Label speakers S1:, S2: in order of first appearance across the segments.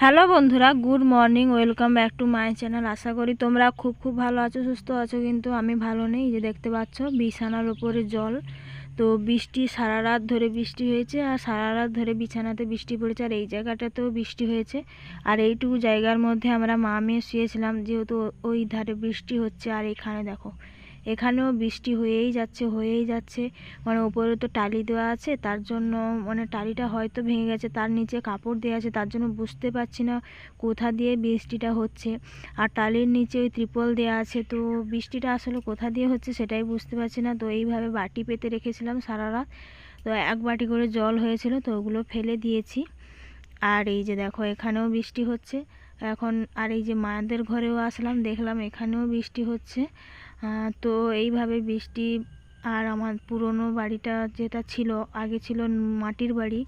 S1: Hello বন্ধুরা, good morning, welcome back to my channel. আশা করি তোমরা খুব খুব ভালো আছো, সুস্থ আছো, কিন্তু আমি ভালো নেই। যে দেখতে পাচ্ছ, বিছানার ওপরে জল। তো বৃষ্টি সারা রাত ধরে বৃষ্টি হয়েছে, আর সারা রাত ধরে বিছানাতে বৃষ্টি পড়েছে, আর এই জায়গাটাতেও বৃষ্টি হয়েছে। আর এইটুকু জায়গার মধ্যে আমরা মা মেয়ে শুয়েছিলাম, যেহেতু ওই ধারে বৃষ্টি হচ্ছে, আর এখানে দেখো এখানেও বৃষ্টি হয়েই যাচ্ছে হয়েই যাচ্ছে। মানে উপরে তো টালি দেওয়া আছে, তার জন্য মানে টালিটা হয়তো ভেঙে গেছে, তার নিচে কাপড় দেওয়া আছে, তার জন্য বুঝতে পারছি না কোথা দিয়ে বৃষ্টিটা হচ্ছে। আর টালির নিচে ওই ত্রিপল দেওয়া আছে, তো বৃষ্টিটা আসলে কোথা দিয়ে হচ্ছে সেটাই বুঝতে পারছি না। তো এইভাবে বাটি পেতে রেখেছিলাম সারা রাত। তো এক বাটি করে জল হয়েছিল, তো ওগুলো ফেলে দিয়েছি। আর এই যে দেখো, এখানেও বৃষ্টি হচ্ছে। এখন আর এই যে মায়াদের ঘরেও আসলাম, দেখলাম এখানেও বৃষ্টি হচ্ছে। তো এইভাবে বৃষ্টি আর আমার পুরনো বাড়িটা যেটা ছিল, আগে ছিল মাটির বাড়ি,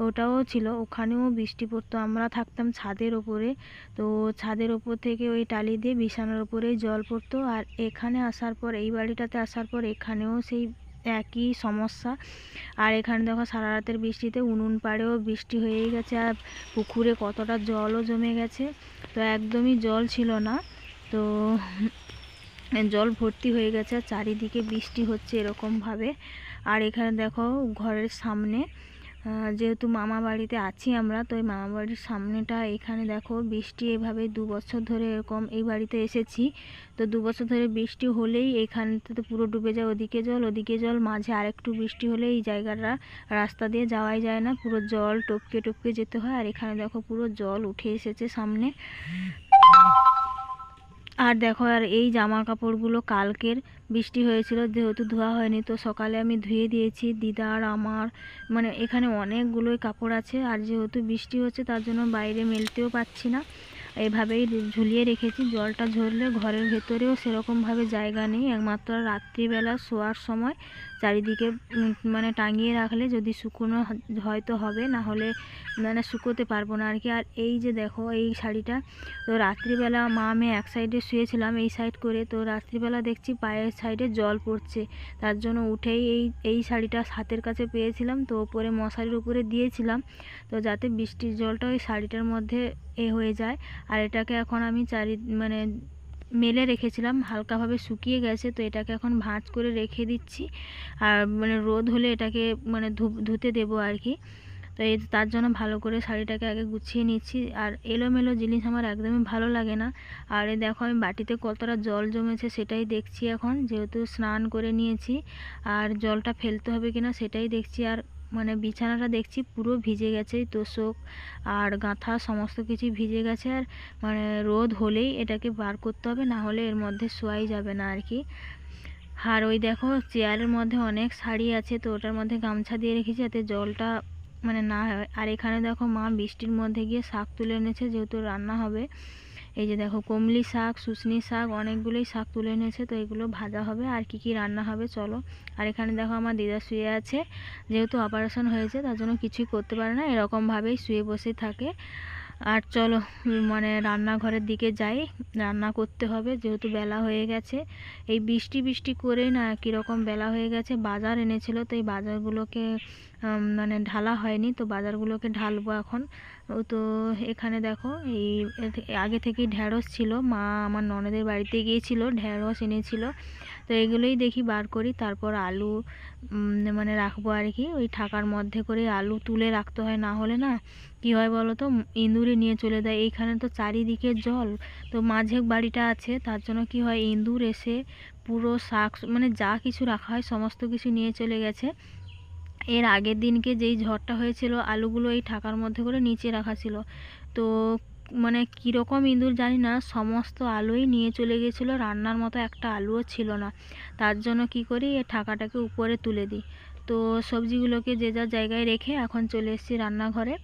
S1: ওটাও ছিল। ওখানেও বৃষ্টি পড়তো। আমরা থাকতাম ছাদের ওপরে। তো ছাদের ওপর থেকে ওই টালি দিয়ে বিছানার ওপরেই জল পড়তো। আর এখানে আসার পর, এই বাড়িটাতে আসার পর এখানেও সেই একই সমস্যা। আর এখানে দেখো, সারা রাতের বৃষ্টিতে উনুন পাড়েও বৃষ্টি হয়েই গেছে। আর পুকুরে কতটা জলও জমে গেছে। তো একদমই জল ছিল না। তো জল ভর্তি হয়ে গেছে চারিদিকে বৃষ্টি হচ্ছে এরকমভাবে। আর এখানে দেখো ঘরের সামনে যেহেতু মামা বাড়িতে আছি আমরা, তো এই মামা বাড়ির সামনেটা, এখানে দেখো বৃষ্টি এভাবে দু বছর ধরে এরকম এই বাড়িতে এসেছি। তো দু বছর ধরে বৃষ্টি হলেই এখানটাতে পুরো ডুবে যায়, ওদিকে জল ওদিকে জল, মাঝে আরেকটু বৃষ্টি হলে এই জায়গাটা রাস্তা দিয়ে যাওয়াই যায় না, পুরো জল টপকে টপকে যেতে হয়। আর এখানে দেখো পুরো জল উঠে এসেছে সামনে। আর দেখো, আর এই জামা কাপড়গুলো কালকের বৃষ্টি হয়েছিল, যেহেতু ধোয়া হয়নি, তো সকালে আমি ধুয়ে দিয়েছি। দিদার, আমার মানে এখানে অনেকগুলোই কাপড় আছে, আর যেহেতু বৃষ্টি হচ্ছে, তার জন্য বাইরে মেলতেও পাচ্ছি না। এভাবেই ঝুলিয়ে রেখেছি। জলটা ঝরলে ঘরের ভেতরেও সেরকমভাবে জায়গা নেই। একমাত্র রাত্রিবেলা শোয়ার সময় চারিদিকে মানে টাঙিয়ে রাখলে যদি শুকনো হয়তো হবে, না হলে মানে শুকোতে পারব না আর কি আর এই যে দেখো, এই শাড়িটা, তো রাত্রিবেলা মা, আমি এক সাইডে শুয়েছিলাম, এই সাইড করে, তো রাত্রিবেলা দেখছি পায়ের সাইডে জল পড়ছে। তার জন্য উঠেই এই এই শাড়িটা হাতের কাছে পেয়েছিলাম, তো ওপরে মশারির উপরে দিয়েছিলাম, তো যাতে বৃষ্টির জলটা ওই শাড়িটার মধ্যে এ হয়ে যায়। আর এটাকে এখন আমি চারি মানে মেলে রেখেছিলাম, হালকাভাবে শুকিয়ে গেছে, তো এটাকে এখন ভাঁজ করে রেখে দিচ্ছি। আর মানে রোদ হলে এটাকে মানে ধুতে দেবো আর কি। তো এই তার জন্য ভালো করে শাড়িটাকে আগে গুছিয়ে নিচ্ছি। আর এলোমেলো জিনিস আমার একদমই ভালো লাগে না। আর এই দেখো আমি বাটিতে কতটা জল জমেছে সেটাই দেখছি এখন, যেহেতু স্নান করে নিয়েছি। আর জলটা ফেলতে হবে কিনা সেটাই দেখছি। আর মানে বিছানাটা দেখছি পুরো ভিজে গেছে, তোষক আর গাঁথা সমস্ত কিছু ভিজে গেছে আর মানে রোদ হলেই এটাকে বার করতে হবে, না হলে এর মধ্যে শোয়াই যাবে না আর কি। আর ওই দেখো চেয়ারের মধ্যে অনেক শাড়ি আছে, তো ওটার মধ্যে গামছা দিয়ে রেখেছি যাতে জলটা মানে না হয়। আর এখানে দেখো মা বৃষ্টির মধ্যে গিয়ে শাক তুলে এনেছে, যেহেতু রান্না হবে। এই যে দেখো কমলি শাক শুশনি শাক, অনেকগুলোই শাক তুলে এনেছে, তো এগুলো ভাজা হবে আর কি কি রান্না হবে চলো। আর এখানে দেখো আমার দিদা শুয়ে আছে, যেহেতু অপারেশন হয়েছে, তার জন্য কিছুই করতে পারে না, এরকমভাবেই শুয়ে বসে থাকে। আর চলো মানে রান্নাঘরের দিকে যাই। রান্না করতে হবে, যেহেতু বেলা হয়ে গেছে। এই বৃষ্টি বৃষ্টি করেই না কীরকম বেলা হয়ে গেছে। বাজার এনেছিল, তো এই বাজারগুলোকে মানে ঢালা হয়নি, তো বাজারগুলোকে ঢালবো এখন। তো এখানে দেখো, এই আগে থেকেই ঢ্যাঁড়স ছিল। মা আমার ননদের বাড়িতে গিয়েছিল ঢ্যাঁড়স এনেছিল। তো এগুলোই দেখি বার করি। তারপর আলু মানে রাখব আর কি। ওই ঠাকার মধ্যে করে আলু তুলে রাখতে হয়, না হলে না কি হয় বলো তো ইঁদুরে নিয়ে চলে দেয় এইখানে তো চারিদিকে জল। তো মাঝে বাড়িটা আছে, তার জন্য কি হয়, ইঁদুর এসে পুরো শাক মানে যা কিছু রাখা হয়, সমস্ত কিছু নিয়ে চলে গেছে। এর আগের দিনকে যেই ঝড়টা হয়েছিল, আলুগুলো এই ঠাকার মধ্যে করে নিচে রাখা ছিল। তো মানে কীরকম ইঁদুর জানি না, সমস্ত আলুই নিয়ে চলে গেছিল, রান্নার মতো একটা আলুও ছিল না। তার জন্য কি করি এ ঠাকাটাকে উপরে তুলে দিই। তো সবজিগুলোকে যে যার জায়গায় রেখে এখন চলে এসেছি রান্নাঘরে।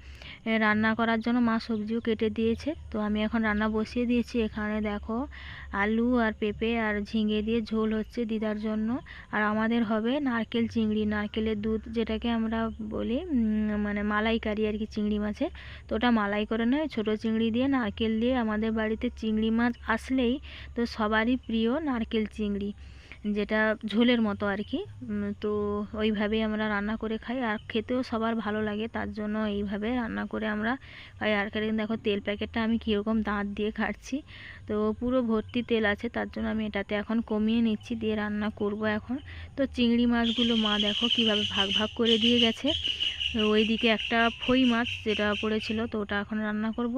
S1: রান্না করার জন্য মা সবজিও কেটে দিয়েছে। তো আমি এখন রান্না বসিয়ে দিয়েছি। এখানে দেখো আলু আর পেঁপে আর ঝিঙে দিয়ে ঝোল হচ্ছে দিদার জন্য। আর আমাদের হবে নারকেল চিংড়ি। নারকেলের দুধ যেটাকে আমরা বলি মানে মালাইকারি আর কি চিংড়ি মাছে তো ওটা মালাই করে নয়। ছোটো চিংড়ি দিয়ে, নারকেল দিয়ে আমাদের বাড়িতে চিংড়ি মাছ আসলেই তো সবারই প্রিয় নারকেল চিংড়ি। যেটা ঝোলের মতো আর কি তো ওইভাবেই আমরা রান্না করে খাই। আর খেতেও সবার ভালো লাগে, তার জন্য এইভাবে রান্না করে আমরা খাই। আর এখানে দেখো তেল প্যাকেটটা আমি কীরকম দাঁত দিয়ে খাচ্ছি তো পুরো ভর্তি তেল আছে, তার জন্য আমি এটাতে এখন কমিয়ে নিচ্ছি, দিয়ে রান্না করব এখন। তো চিংড়ি মাছগুলো মা দেখো কীভাবে ভাগ ভাগ করে দিয়ে গেছে। ওইদিকে একটা ফই মাছ যেটা পড়েছিল, তো ওটা এখন রান্না করব।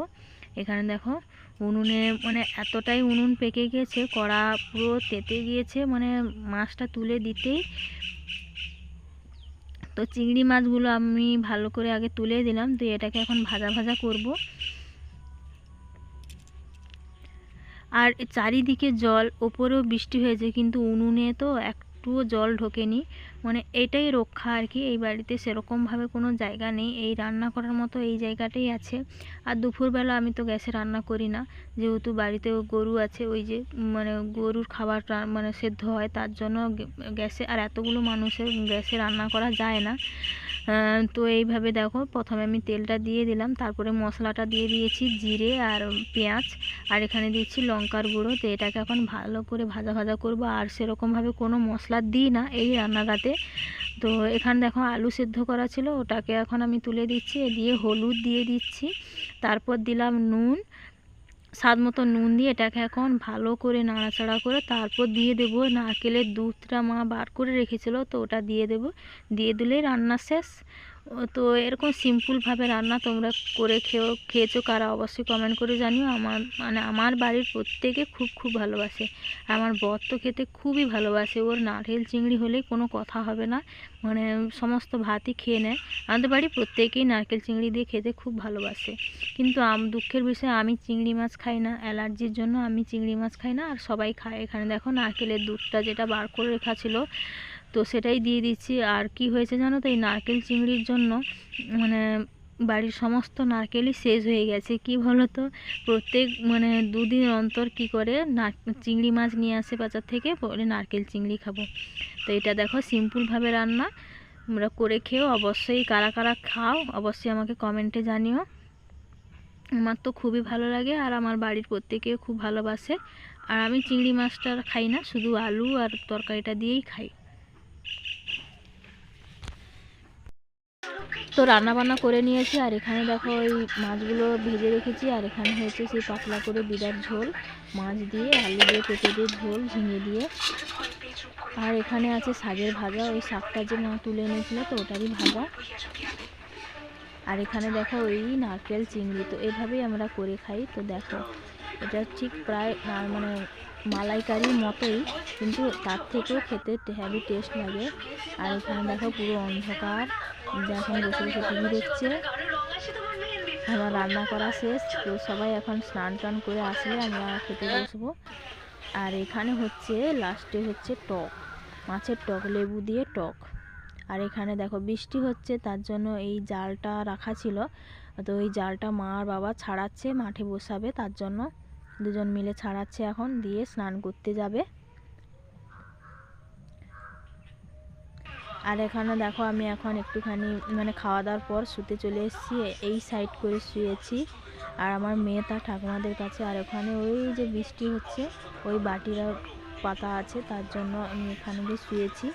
S1: এখানে দেখো উনুনে মানে এতটাই উনুন পেকে গিয়েছে কড়া পুরো তেতে গিয়েছে মানে মাছটা তুলে দিতেই। তো চিংড়ি মাছগুলো আমি ভালো করে আগে তুলে দিলাম, তো এটাকে এখন ভাজা ভাজা করব। আর চারিদিকে জল, ওপরেও বৃষ্টি হয়েছে, কিন্তু উনুনে তো একটুও জল ঢোকেনি। মানে এটাই রক্ষা আর কি, এই বাড়িতে সেরকমভাবে কোনো জায়গা নেই। এই রান্না করার মতো এই জায়গাটাই আছে। আর দুপুরবেলা আমি তো গ্যাসে রান্না করি না। যেহেতু বাড়িতে গরু আছে, ওই যে মানে গরুর খাবার মানে সেদ্ধ হয়, তার জন্য গ্যাসে, আর এতগুলো মানুষের গ্যাসে রান্না করা যায় না। তো এইভাবে দেখো, প্রথমে আমি তেলটা দিয়ে দিলাম, তারপরে মশলাটা দিয়ে দিয়েছি জিরে আর পেঁয়াজ, আর এখানে দিচ্ছি লঙ্কার গুঁড়ো। তো এটাকে এখন ভালো করে ভাজা ভাজা করব, আর সেরকমভাবে কোনো মশলা দিই না। এই রান্নাটাতে তো এখানে দেখো আলু সেদ্ধ করা ছিল, ওটাকে এখন আমি তুলে দিচ্ছি দিয়ে হলুদ দিয়ে দিচ্ছি, তারপর দিলাম নুন, স্বাদ মতো নুন দিয়ে এটাকে এখন ভালো করে নাড়াচাড়া করে তারপর দিয়ে দেবো, নারকেলের দুধটা মা বার করে রেখেছিল, তো ওটা দিয়ে দেবো, দিয়ে দিলেই রান্না শেষ। তো এরকম সিম্পলভাবে রান্না তোমরা করে খেয়েও খেয়েছো কারা অবশ্যই কমেন্ট করে জানিও। আমার মানে আমার বাড়ির প্রত্যেকে খুব খুব ভালোবাসে। আমার বর তো খেতে খুবই ভালোবাসে। ওর নারকেল চিংড়ি হলে কোনো কথা হবে না। মানে সমস্ত ভাতই খেয়ে নেয়। আমাদের বাড়ি প্রত্যেকেই নারকেল চিংড়ি দিয়ে খেতে খুব ভালোবাসে। কিন্তু আম, দুঃখের বিষয়ে, আমি চিংড়ি মাছ খাই না। অ্যালার্জির জন্য আমি চিংড়ি মাছ খাই না। আর সবাই খায় এখানে। দেখো নারকেলের দুধটা যেটা বার করে রেখা ছিল তো সেটাই দিয়ে দিচ্ছি। আর কি হয়েছে জানো তো, এই নারকেল চিংড়ির জন্য মানে বাড়ির সমস্ত নারকেলই শেষ হয়ে গেছে। কি বলো তো প্রত্যেক মানে দুদিন অন্তর কি করে নার চিংড়ি মাছ নিয়ে আসে বাজার থেকে, বলে নারকেল চিংড়ি খাব। তো এটা দেখো সিম্পলভাবে রান্না। আমরা করে খেয়েও অবশ্যই কারা কারা খাও, অবশ্যই আমাকে কমেন্টে জানিও। আমার তো খুবই ভালো লাগে, আর আমার বাড়ির প্রত্যেকেও খুব ভালোবাসে। আর আমি চিংড়ি মাছটা খাই না, শুধু আলু আর তরকারিটা দিয়েই খাই। তো রান্না বান্না করে নিয়েছি, আর এখানে দেখো ওই মাছগুলো ভেজে রেখেছি, আর এখানে হয়েছে সেই পাতলা করে বিরাট ঝোল, মাছ দিয়ে, আলু দিয়ে, পেঁপে দিয়ে, ঝোল, ঝিঙে দিয়ে। আর এখানে আছে শাকের ভাজা, ওই শাকটা যে মা তুলে এনেছিল তো ওটারই ভাজা। আর এখানে দেখো ওই নারকেল চিংড়ি, তো এভাবেই আমরা করে খাই, তো দেখো, এটা ঠিক প্রায় মানে মালাইকারির মতোই, কিন্তু তার থেকেও খেতে হেভি টেস্ট লাগে। আর এখানে দেখো পুরো অন্ধকার। এখন বসে বসে টিভি দেখছে। আমার রান্না করা শেষ। তো সবাই এখন স্নান টান করে আসলে আমরা খেতে বসবো। আর এখানে হচ্ছে লাস্টে হচ্ছে টক। মাছের টক, লেবু দিয়ে টক। আর এখানে দেখো বৃষ্টি হচ্ছে, তার জন্য এই জালটা রাখা ছিল। তো ওই জালটা মা আর বাবা ছাড়াচ্ছে, মাঠে বসাবে, তার জন্য। দুজন মিলে ছাড়াচ্ছে এখন, দিয়ে স্নান করতে যাবে। আর এখানে দেখো, আমি এখন একটুখানি মানে খাওয়া দাওয়ার পর শুতে চলে এসেছি, এই সাইড করে শুয়েছি। আর আমার মেয়ে তার ঠাকুমাদের কাছে, আর ওখানে ওই যে বৃষ্টি হচ্ছে, ওই বাটিরা পাতা আছে, তার জন্য আমি এখানে শুয়েছি।